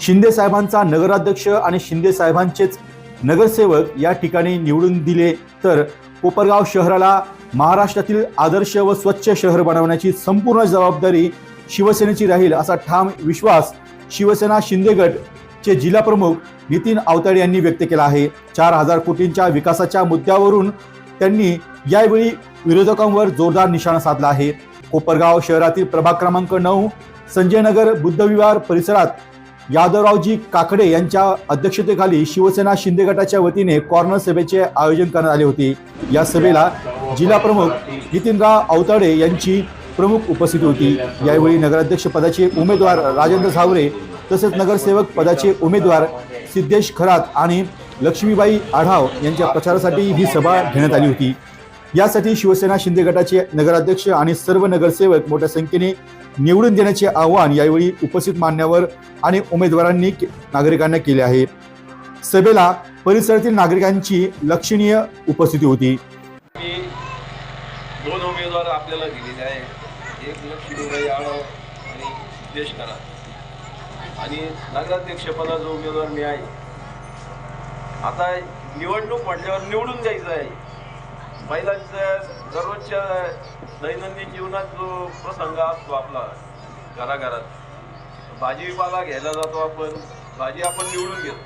शिंदे साहेबांचा नगराध्यक्ष आणि शिंदे साहेबांचेच नगरसेवक या ठिकाणी निवडून दिले तर कोपरगाव शहराला महाराष्ट्रातील आदर्श व स्वच्छ शहर बनवण्याची संपूर्ण जबाबदारी शिवसेनेची राहील असा ठाम विश्वास शिवसेना शिंदे गटचे जिल्हा प्रमुख नितीन आवताडे यांनी व्यक्त केला आहे. चार हजार कोटींच्या विकासाच्या मुद्द्यावरून त्यांनी यावेळी विरोधकांवर जोरदार निशाणा साधला आहे. कोपरगाव शहरातील प्रभाग क्रमांक नऊ संजयनगर बुद्धविहार परिसरात यादवरावजी काकडे यांच्या अध्यक्षतेखाली शिवसेना शिंदे गटाच्या वतीने कॉर्नर सभेचे आयोजन करण्यात आले होते. या सभेला जिल्हा प्रमुख नितीनराव अवताडे यांची प्रमुख उपस्थिती होती. यावेळी नगराध्यक्ष पदाचे उमेदवार राजेंद्र सावरे तसेच नगरसेवक पदाचे उमेदवार सिद्धेश खरात आणि लक्ष्मीबाई आढाव यांच्या प्रचारासाठी ही सभा घेण्यात आली होती. यासाठी शिवसेना शिंदे गटाचे नगराध्यक्ष आणि सर्व नगरसेवक मोठ्या संख्येने निवडून देण्याचे आवाहन यावेळी उपस्थित मान्यवर आणि उमेदवारांनी नागरिकांना केले आहे. सभेला परिसरातील नागरिकांची लक्षणीय उपस्थिती होती. दोन उमेदवार आपल्याला दिलेले आहे एक लक्ष्मीबाई यादव आणि सिद्धेश करा. आणि नगराध्यक्षपदा जो उमेदवार मी आहे. आता निवडणूक म्हटल्यावर निवडून जायचं आहे. महिलांच्या दररोजच्या दैनंदिन जीवनात जो प्रसंग असतो आपला घराघरात भाजीपाला घ्यायला जातो आपण भाजी आपण निवडून घेतो.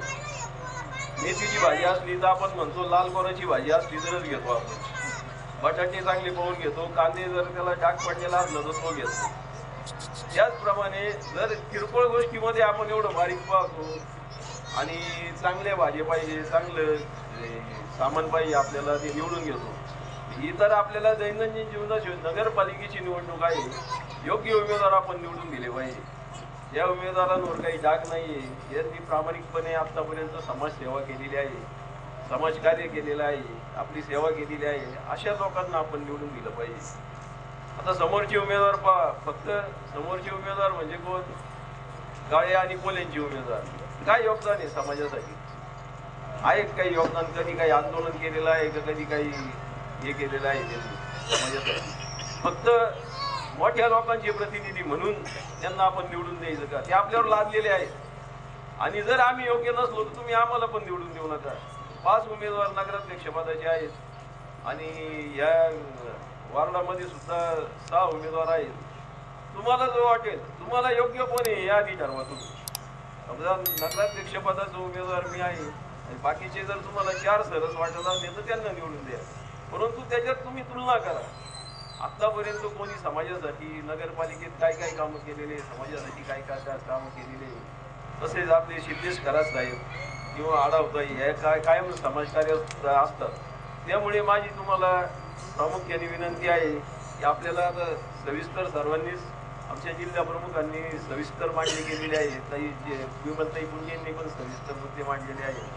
मेथीची भाजी असली तर आपण म्हणतो लाल कोराची भाजी असली तरच घेतो आपण. बटाटे चांगले पाहून घेतो कांदे जर त्याला डाग पडलेला असला तर तो घेतो. त्याचप्रमाणे जर किरकोळ गोष्टीमध्ये आपण एवढं बारीक पाहतो आणि चांगल्या भाजी पाहिजे चांगलं सामान पाहिजे आपल्याला ते निवडून घेतो. ही तर आपल्याला दैनंदिन जीवनाची नगरपालिकेची निवडणूक आहे. योग्य उमेदवार आपण निवडून दिले पाहिजे. या उमेदवारांवर काही डाग नाही आहे यांनी प्रामाणिकपणे आत्तापर्यंत समाजसेवा केलेली आहे. समाजकार्य केलेलं आहे. आपली सेवा केलेली आहे. अशा लोकांना आपण निवडून दिलं पाहिजे. आता समोरचे उमेदवार पहा. फक्त समोरचे उमेदवार म्हणजे कोण? गाळे आणि कोल्यांचे उमेदवार. काय योगदान आहे समाजासाठी? आहे काही योगदान? कधी काही आंदोलन केलेलं आहे का कधी काही हे केलेलं आहे त्यांनी. फक्त मोठ्या लोकांचे प्रतिनिधी म्हणून त्यांना आपण निवडून द्यायचं का? ते आपल्यावर लादलेले आहेत. आणि जर आम्ही योग्य नसलो तर तुम्ही आम्हाला पण निवडून देऊ नका. पाच उमेदवार नगराध्यक्ष पदाचे आहेत. आणि या वार्डामध्ये सुद्धा सहा उमेदवार आहेत. तुम्हाला जो वाटेल तुम्हाला योग्य कोण आहे या आधी ठरवा तुम्ही समजा नगराध्यक्ष पदाचा उमेदवार मी आहे. आणि बाकीचे जर तुम्हाला चार सरस वाटत असेल तर त्यांना निवडून द्या. परंतु त्याच्यात तुम्ही तुलना करा. आतापर्यंत कोणी समाजासाठी नगरपालिकेत काय काय कामं केलेले समाजासाठी काय काय काय कामं केलेले तसेच आपले सिद्धेश खरात साहेब किंवा आढावताई हे काय कायम समाजकार्य असतात. त्यामुळे माझी तुम्हाला प्रामुख्याने विनंती आहे की आपल्याला आता सविस्तर सर्वांनीच आमच्या जिल्हा प्रमुखांनी सविस्तर मांडणी केलेली आहे. ताई जे विमलताई पुंजेंनी पण सविस्तर मुद्दे मांडलेले आहेत.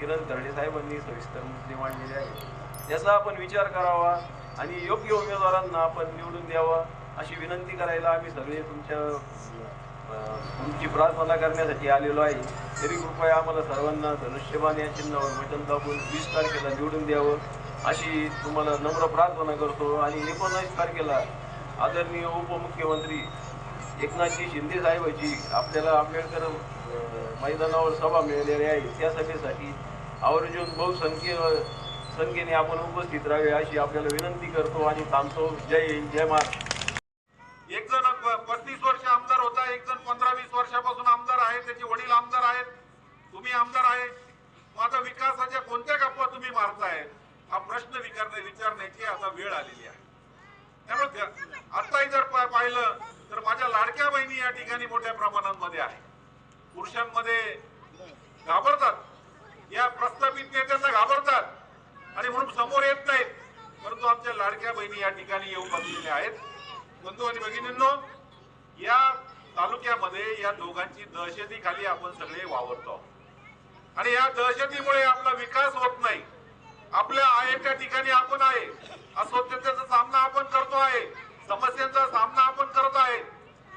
किरण तरडे साहेबांनी सविस्तर मुद्दे मांडलेले आहेत. याचा आपण विचार करावा आणि योग्य उमेदवारांना आपण निवडून द्यावा अशी विनंती करायला आम्ही सगळे तुमच्या तुमची प्रार्थना करण्यासाठी आलेलो आहे. तरी कृपया आम्हाला सर्वांना धनुष्यबाण या चिन्हावर वचन दाबून वीस तारखेला निवडून द्यावं अशी तुम्हाला नम्र प्रार्थना करतो. आणि एकोणावीस तारखेला आदरणीय उपमुख्यमंत्री एकनाथजी शिंदे साहेबांची आपल्याला आंबेडकर मैदानावर सभा मिळालेली आहे. त्या सभेसाठी आवर्जून बहुसंख्य संख्येने आपण उपस्थित राहावे अशी आपल्याला विनंती करतो आणि थांबतो. जय हिंद जय महाराष्ट्र. एक जण पस्तीस वर्ष आमदार होता एक जण पंधरा वीस वर्षापासून आमदार आहे त्याचे वडील आमदार आहेत. तुम्ही आमदार आहे मग आता विकासाच्या कोणत्या गप्पा तुम्ही मारताय? हा प्रश्न विचारणे विचारण्याची आता वेळ आलेली आहे. त्यामुळे आताही जर पाहिलं तर माझ्या लाडक्या बहिणी या ठिकाणी मोठ्या प्रमाणामध्ये आहे पुरुषांमध्ये घाबरतात. या प्रस्थापित नेत्यांना घाबरतात आणि म्हणून समोर येत नाहीत परंतु आमच्या भगिनी या ठिकाणी येऊन बसलेल्या आहेत. बंधू आणि भगिनींनो या तालुक्यामध्ये या दोघांची दहशतीखाली आपण सगळे वावरतो. आणि या दहशतीमुळे आपला विकास होत नाही. आपल्या आहे त्या ठिकाणी आपण आहे. अस्वच्छतेचा सामना आपण करतो आहे. समस्यांचा सामना आपण करत आहे.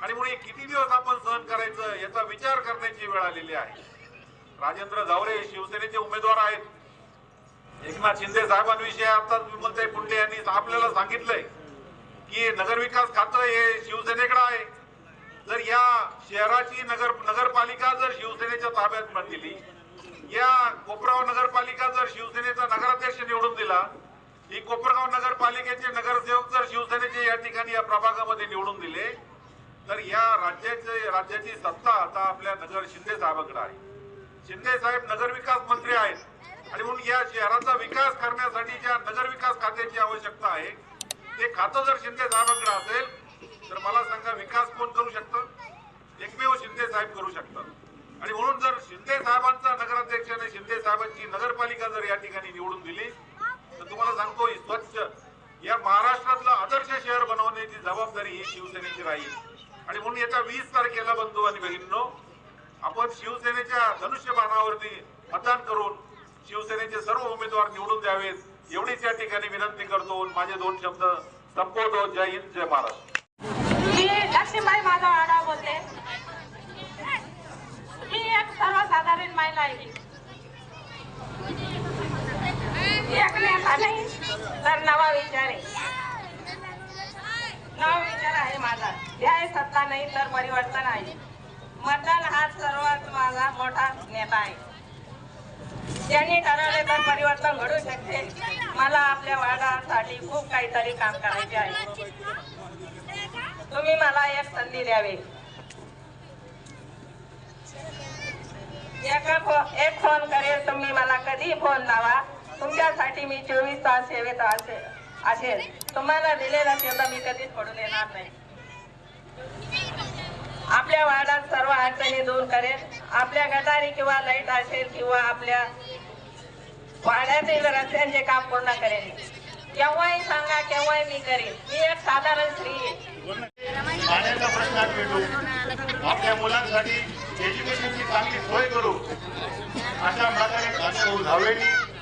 आणि म्हणून किती दिवस आपण सहन करायचं याचा विचार करण्याची वेळ आलेली आहे. राजेंद्र गावरे शिवसेनेचे उमेदवार आहेत. एकनाथ शिंदे साहेबांविषयी आता विमलताई पुंडे यांनी आपल्याला सांगितलंय की नगरविकास खातं हे शिवसेनेकडे आहे. जर या शहराची नगर नगरपालिका जर शिवसेनेच्या ताब्यात पण दिली या कोपरगाव नगरपालिका जर शिवसेनेचा नगराध्यक्ष निवडून दिला ही कोपरगाव नगरपालिकेचे नगरसेवक जर शिवसेनेचे या ठिकाणी या प्रभागामध्ये निवडून दिले तर या राज्याचे राज्याची सत्ता आता आपल्या नगर शिंदे साहेबांकडे आहे. शिंदे साहेब नगरविकास मंत्री आहेत. आणि म्हणून या शहराचा विकास करण्यासाठी ज्या नगरविकास खात्याची आवश्यकता आहे ते खातं जर शिंदे साहेबांकडे असेल तर मला सांगा विकास कोण करू शकतं? एकमेव शिंदे साहेब करू शकतात. आणि म्हणून जर शिंदे साहेबांचा नगराध्यक्ष आणि शिंदे साहेबांची नगरपालिका जर या ठिकाणी निवडून दिली तर तुम्हाला सांगतो ही स्वच्छ या महाराष्ट्रातलं आदर्श शहर बनवण्याची जबाबदारी ही शिवसेनेची राहील. आणि म्हणून येत्या वीस तारखेला बंधू आणि बहिणींनो आपण शिवसेनेच्या धनुष्यबाणावरती मतदान करून शिवसेनेचे सर्व उमेदवार निवडून द्यावेत. एवढीच या ठिकाणी विनंती करतो. माझे दोन शब्द संपवतो. जय हिंद जय महाराष्ट्र मी लक्ष्मीबाई माझा आडा बोलते. मी एक सर्वसाधारण महिला आहे. एक नाही तर नवा विचार आहे. नवा विचार आहे माझा. ध्याय सत्ता नाही तर परिवर्तन आहे. मतदान हा सर्वात माझा मोठा नेता आहे. त्यांनी ठरवले तर परिवर्तन घडू शकते. मला आपल्या वार्डासाठी खूप काहीतरी काम करायचे आहे. तुम्ही मला एक संधी द्यावी. एका फो- एक फोन करेल तुम्ही मला कधी फोन लावा. तुमच्यासाठी मी चोवीस तास सेवेत असे- असेल. तुम्हाला दिलेला शब्द मी कधीच पडून येणार नाही. आपल्या वार्डात सर्व अडचणी दूर करेल. आपल्या गटारी किंवा लाइट असेल किंवा आपल्या वाड्यातील रस्त्यांचे काम पूर्ण करेल. केव्हाही सांगा केव्हाही मी करेन. मी एक साधारण स्त्री पाण्याचा प्रश्न भेटू आपल्या मुलांसाठी एज्युकेशनची चांगली सोय करू. अशा प्रकारे भाऊ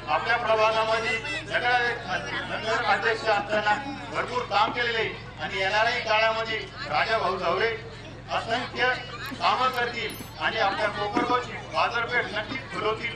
आपल्या प्रभागामध्ये नगर अध्यक्ष असताना भरपूर काम केलेले आणि येणाऱ्याही काळामध्ये राजा भाऊ धावरे असंख्य कामं करतील आणि आपल्या कोकणगावची बाजारपेठ नक्कीच फुलवतील